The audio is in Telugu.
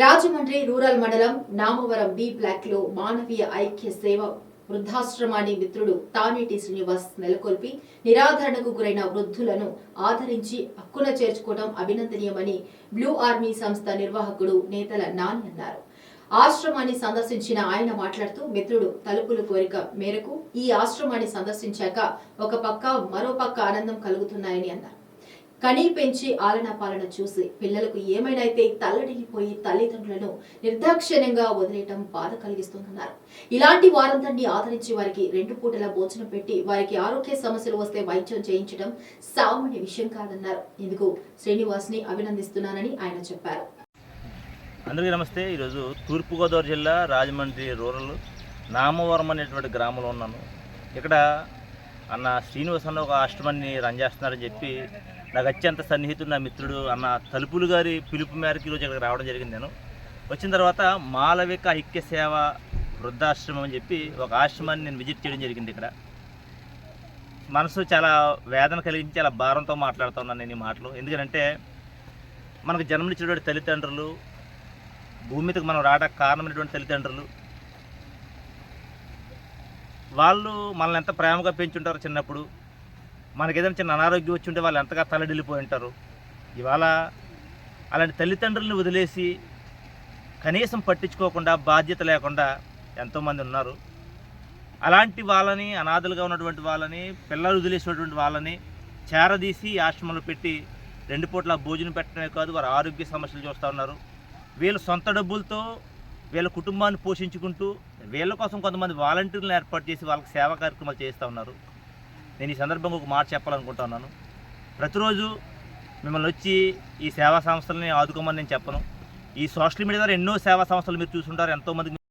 రాజమండ్రి రూరల్ మండలం నామవరం బి బ్లాక్లో మానవీయ ఐక్య సేవ వృద్ధాశ్రమాన్ని మిత్రుడు తానేటి శ్రీనివాస్ నెలకొల్పి నిరాధరణకు గురైన వృద్ధులను ఆదరించి హక్కున చేర్చుకోవడం అభినందనీయమని బ్లూ ఆర్మీ సంస్థ నిర్వాహకుడు నేతల నాని అన్నారు. ఆశ్రమాన్ని సందర్శించిన ఆయన మాట్లాడుతూ మిత్రుడు తలుపులు కోరిక మేరకు ఈ ఆశ్రమాన్ని సందర్శించాక ఒక పక్క మరో పక్క ఆనందం కలుగుతున్నాయని అన్నారు. కనీ పెంచి ఆలన పాలన చూసి పిల్లలకు ఏమైనైతే తల్లడిల్లిపోయి తల్లిదండ్రులను నిర్దాక్షిణ్యంగా వదిలేయటం బాధ కలిగిస్తుందన్నారు. ఇలాంటి వారందరినీ ఆదరించి వారికి రెండు పూటల భోజనం పెట్టి వారికి ఆరోగ్య సమస్యలు వస్తే వైద్యం చేయించడం సామాన్య విషయం కాదన్నారు. ఇందుకు శ్రీనివాస్ని అభినందిస్తున్నానని ఆయన చెప్పారు. అందరికీ నమస్తే. ఈరోజు తూర్పుగోదావరి జిల్లా రాజమండ్రి రూరల్ నామవరం అనేటువంటి గ్రామంలో ఉన్నాను. ఇక్కడ అన్న శ్రీనివాస్ అన్న ఒక ఆశ్రమాన్ని రన్ చేస్తున్నారని చెప్పి నాకు అత్యంత సన్నిహితుడు నా మిత్రుడు అన్న తలుపులు గారి పిలుపు మేరకు ఈరోజు ఇక్కడికి రావడం జరిగింది నేను. వచ్చిన తర్వాత మాలవిక ఐక్య సేవ వృద్ధాశ్రమం అని చెప్పి ఒక ఆశ్రమాన్ని నేను విజిట్ చేయడం జరిగింది ఇక్కడ. మనసు చాలా వేదన కలిగించి చాలా భారంతో మాట్లాడుతున్నాను నేను ఈ మాటలు. ఎందుకంటే మనకు జన్మనిచ్చినటువంటి తల్లిదండ్రులు భూమి మీదకి మనం రావడానికి కారణమైనటువంటి తల్లిదండ్రులు వాళ్ళు మనల్ని ఎంత ప్రేమగా పెంచుంటారు చిన్నప్పుడు మనకి ఏదైనా చిన్న అనారోగ్యం వచ్చి ఉంటే వాళ్ళు ఎంతగా తలడిల్లిపోయి ఉంటారు. ఇవాళ అలాంటి తల్లిదండ్రులను వదిలేసి కనీసం పట్టించుకోకుండా బాధ్యత లేకుండా ఎంతోమంది ఉన్నారు. అలాంటి వాళ్ళని అనాథలుగా ఉన్నటువంటి వాళ్ళని పిల్లలు వదిలేసినటువంటి వాళ్ళని చేరదీసి ఆశ్రమంలో పెట్టి రెండు పూట్ల భోజనం పెట్టడమే కాదు వారి ఆరోగ్య సమస్యలు చూస్తూ ఉన్నారు. వీళ్ళ సొంత డబ్బులతో వీళ్ళ కుటుంబాన్ని పోషించుకుంటూ వీళ్ళ కోసం కొంతమంది వాలంటీర్లను ఏర్పాటు చేసి వాళ్ళకి సేవా కార్యక్రమాలు చేస్తూ ఉన్నారు. నేను ఈ సందర్భంగా ఒక మాట చెప్పాలనుకుంటున్నాను. ప్రతిరోజు మిమ్మల్ని వచ్చి ఈ సేవా సంస్థలని ఆదుకోమని నేను చెప్పను. ఈ సోషల్ మీడియా ద్వారా ఎన్నో సేవా సంస్థలు మీరు చూసుంటారు ఎంతోమందికి